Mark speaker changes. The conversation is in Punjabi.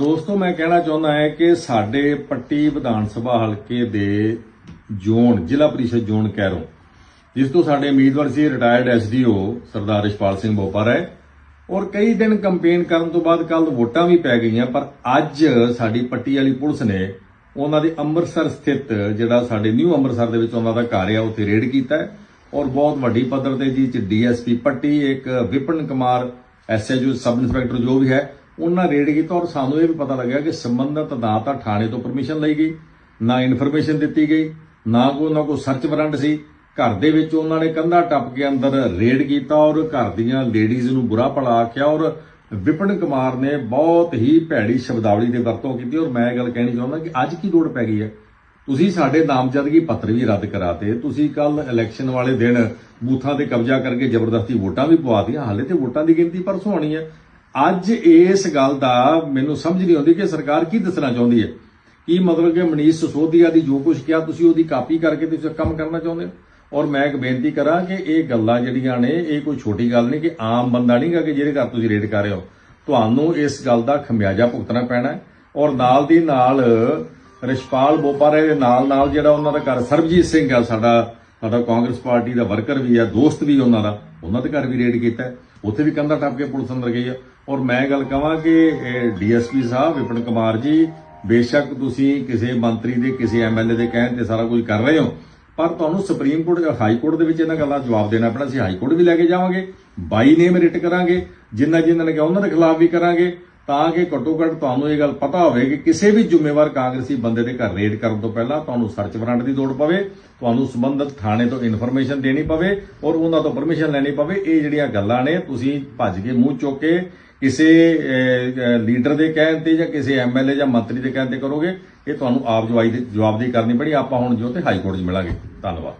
Speaker 1: ਦੋਸਤੋ, ਮੈਂ ਕਹਿਣਾ ਚਾਹੁੰਦਾ ਹਾਂ ਕਿ ਸਾਡੇ ਪੱਟੀ ਵਿਧਾਨ ਸਭਾ ਹਲਕੇ ਦੇ ਜ਼ੋਨ, ਜ਼ਿਲ੍ਹਾ ਪ੍ਰੀਸ਼ਦ ਜ਼ੋਨ ਕੈਰੋਂ, ਜਿਸ ਤੋਂ ਸਾਡੇ ਉਮੀਦਵਾਰ ਸੀ ਰਿਟਾਇਰਡ ਐਸਡੀਓ ਸਰਦਾਰ ਰਿਸ਼ਪਾਲ ਸਿੰਘ ਬੋਪਾ ਹੈ ਔਰ ਕਈ ਦਿਨ ਕੰਪੇਨ ਕਰਨ ਤੋਂ ਬਾਅਦ ਕੱਲ ਵੋਟਾਂ ਵੀ ਪੈ ਗਈਆਂ, ਪਰ ਅੱਜ ਸਾਡੀ ਪੱਟੀ ਵਾਲੀ ਪੁਲਿਸ ਨੇ ਉਹਨਾਂ ਦੇ ਅੰਮ੍ਰਿਤਸਰ ਸਥਿਤ ਜਿਹੜਾ ਸਾਡੇ ਨਿਊ ਅੰਮ੍ਰਿਤਸਰ ਦੇ ਵਿੱਚ ਉਹਨਾਂ ਦਾ ਘਰ ਆ, ਉੱਥੇ ਰੇਡ ਕੀਤਾ ਔਰ ਬਹੁਤ ਵੱਡੀ ਪੱਧਰ ਤੇ ਜੀ ਚ ਡੀਐਸਪੀ ਪੱਟੀ, ਇੱਕ Vipan Kumar SHO sub inspector ਜੋ ਵੀ ਹੈ ਉਹਨਾਂ ਰੇਡ ਕੀਤਾ ਔਰ ਸਾਨੂੰ ਇਹ ਵੀ ਪਤਾ ਲੱਗਿਆ ਕਿ ਸੰਬੰਧਤ ਨਾ ਤਾਂ ਥਾਣੇ ਤੋਂ ਪਰਮਿਸ਼ਨ ਲਈ ਗਈ, ਨਾ ਇਨਫੋਰਮੇਸ਼ਨ ਦਿੱਤੀ ਗਈ, ਨਾ ਕੋਈ ਉਹਨਾਂ ਕੋਲ ਸਰਚ ਵਾਰੰਟ ਸੀ। ਘਰ ਦੇ ਵਿੱਚ ਉਹਨਾਂ ਨੇ ਕੰਧਾ ਟੱਪ ਕੇ ਅੰਦਰ ਰੇਡ ਕੀਤਾ ਔਰ ਘਰ ਦੀਆਂ ਲੇਡੀਜ਼ ਨੂੰ ਬੁਰਾ ਭਲਾ ਆਖਿਆ ਔਰ ਵਿਪਨ ਕੁਮਾਰ ਨੇ ਬਹੁਤ ਹੀ ਭੈੜੀ ਸ਼ਬਦਾਵਲੀ ਦੇ ਵਰਤੋਂ ਕੀਤੀ ਔਰ ਮੈਂ ਇਹ ਗੱਲ ਕਹਿਣੀ ਚਾਹੁੰਦਾ ਕਿ ਅੱਜ ਕੀ ਲੋੜ ਪੈ ਗਈ ਹੈ? ਤੁਸੀਂ ਸਾਡੇ ਨਾਮਜ਼ਦਗੀ ਪੱਤਰ ਵੀ ਰੱਦ ਕਰਾਤੇ, ਤੁਸੀਂ ਕੱਲ ਇਲੈਕਸ਼ਨ ਵਾਲੇ ਦਿਨ ਬੂਥਾਂ ਤੇ ਕਬਜ਼ਾ ਕਰਕੇ ਜ਼ਬਰਦਸਤੀ ਵੋਟਾਂ ਵੀ ਪਵਾਤੀਆਂ ਹਾਲੇ ਤੇ ਵੋਟਾਂ ਦੀ ਗਿਣਤੀ ਪਰਸੋਂ ਹੋਣੀ ਹੈ। ਅੱਜ ਇਸ ਗੱਲ ਦਾ ਮੈਨੂੰ ਸਮਝ ਨਹੀਂ ਆਉਂਦੀ ਕਿ ਸਰਕਾਰ ਕੀ ਦੱਸਣਾ ਚਾਹੁੰਦੀ ਹੈ। ਕੀ ਮਤਲਬ ਕਿ ਮਨੀਸ਼ ਸਸੋਦੀਆ ਦੀ ਜੋ ਕੁਝ ਕਿਹਾ ਤੁਸੀਂ ਉਹਦੀ ਕਾਪੀ ਕਰਕੇ ਤੁਸੀਂ ਕੰਮ ਕਰਨਾ ਚਾਹੁੰਦੇ ਹੋ? ਔਰ ਮੈਂ ਇੱਕ ਬੇਨਤੀ ਕਰਾਂ ਕਿ ਇਹ ਗੱਲਾਂ ਜਿਹੜੀਆਂ ਨੇ, ਇਹ ਕੋਈ ਛੋਟੀ ਗੱਲ ਨਹੀਂ ਕਿ ਆਮ ਬੰਦਾ ਨਹੀਂਗਾ ਕਿ ਜਿਹਦੇ ਘਰ ਤੁਸੀਂ ਰੇਡ ਕਰ ਰਹੇ ਹੋ। ਤੁਹਾਨੂੰ ਇਸ ਗੱਲ ਦਾ ਖਮਿਆਜਾ ਭੁਗਤਣਾ ਪੈਣਾ ਔਰ ਨਾਲ ਦੀ ਨਾਲ ਰਿਸ਼ਪਾਲ ਬੋਪਾਰੇ ਦੇ ਨਾਲ ਨਾਲ ਜਿਹੜਾ ਉਹਨਾਂ ਦਾ ਘਰ, ਸਰਬਜੀਤ ਸਿੰਘ ਆ ਸਾਡਾ ਸਾਡਾ ਕਾਂਗਰਸ ਪਾਰਟੀ ਦਾ ਵਰਕਰ ਵੀ ਆ ਦੋਸਤ ਵੀ ਉਹਨਾਂ ਦਾ। ਉਹਨਾਂ ਦੇ ਘਰ ਵੀ ਰੇਡ ਕੀਤਾ ਉੱਥੇ ਵੀ ਕੰਧਾ ਟੱਪ ਕੇ ਪੁਲਿਸ ਅੰਦਰ ਗਈ ਆ ਔਰ ਮੈਂ ਗੱਲ ਕਹਾਂ ਕਿ ਡੀਐਸਪੀ ਸਾਹਿਬ ਵਿਪਨ ਕੁਮਾਰ ਜੀ, ਬੇਸ਼ੱਕ ਤੁਸੀਂ ਕਿਸੇ ਮੰਤਰੀ ਦੇ, ਕਿਸੇ ਐਮਐਲਏ ਦੇ ਕਹਿਣ ਤੇ ਸਾਰਾ ਕੁਝ ਕਰ ਰਹੇ ਹੋ। ਪਰ ਤੁਹਾਨੂੰ ਸੁਪਰੀਮ ਕੋਰਟ, ਹਾਈ ਕੋਰਟ ਦੇ ਵਿੱਚ ਇਹਨਾਂ ਗੱਲਾਂ ਦਾ ਜਵਾਬ ਦੇਣਾ ਪੈਣਾ। ਅਸੀਂ ਹਾਈ ਕੋਰਟ ਵੀ ਲੈ ਕੇ ਜਾਵਾਂਗੇ। ਬਾਈ ਨੇਮ ਰਿਟ ਕਰਾਂਗੇ। ਜਿੰਨਾ ਜਿੰਨਾ ਨੇ ਕਿਹਾ, ਉਹਨਾਂ ਦੇ ਖਿਲਾਫ ਵੀ ਕਰਾਂਗੇ। ਤਾਂ ਕਿ ਘੱਟੋ ਘੱਟ ਤੁਹਾਨੂੰ ਇਹ ਗੱਲ ਪਤਾ ਹੋਵੇ ਕਿ ਕਿਸੇ ਵੀ ਜ਼ਿੰਮੇਵਾਰ ਕਾਂਗਰਸੀ ਬੰਦੇ ਦੇ ਘਰ ਰੇਡ ਕਰਨ ਤੋਂ ਪਹਿਲਾਂ ਤੁਹਾਨੂੰ ਸਰਚ ਵਾਰੰਟ ਦੀ ਲੋੜ ਪਵੇ, ਤੁਹਾਨੂੰ ਸੰਬੰਧਿਤ ਥਾਣੇ ਤੋਂ ਇਨਫੋਰਮੇਸ਼ਨ ਦੇਣੀ ਪਵੇ ਔਰ ਉਹਨਾਂ ਤੋਂ ਪਰਮਿਸ਼ਨ ਲੈਣੀ ਪਵੇ। ਇਹ ਜਿਹੜੀਆਂ ਗੱਲਾਂ ਨੇ, ਤੁਸੀਂ ਭੱਜ ਕੇ ਮੂੰਹ ਚੁੱਕ ਕੇ ਕਿਸੇ ਲੀਡਰ ਦੇ ਕਹਿਣ ਤੇ ਜਾਂ ਕਿਸੇ ਐਮਐਲਏ ਜਾਂ ਮੰਤਰੀ ਦੇ ਕਹਿਣ ਤੇ ਕਰੋਗੇ, ਇਹ ਤੁਹਾਨੂੰ ਆਪ ਜਵਾਈ ਦੇ ਜਵਾਬਦੇਹੀ ਕਰਨੀ ਪੜੀ ਆਪਾਂ ਹੁਣ ਜੋ ਤੇ ਹਾਈ ਕੋਰਟ 'ਚ ਮਿਲਾਂਗੇ। ਧੰਨਵਾਦ।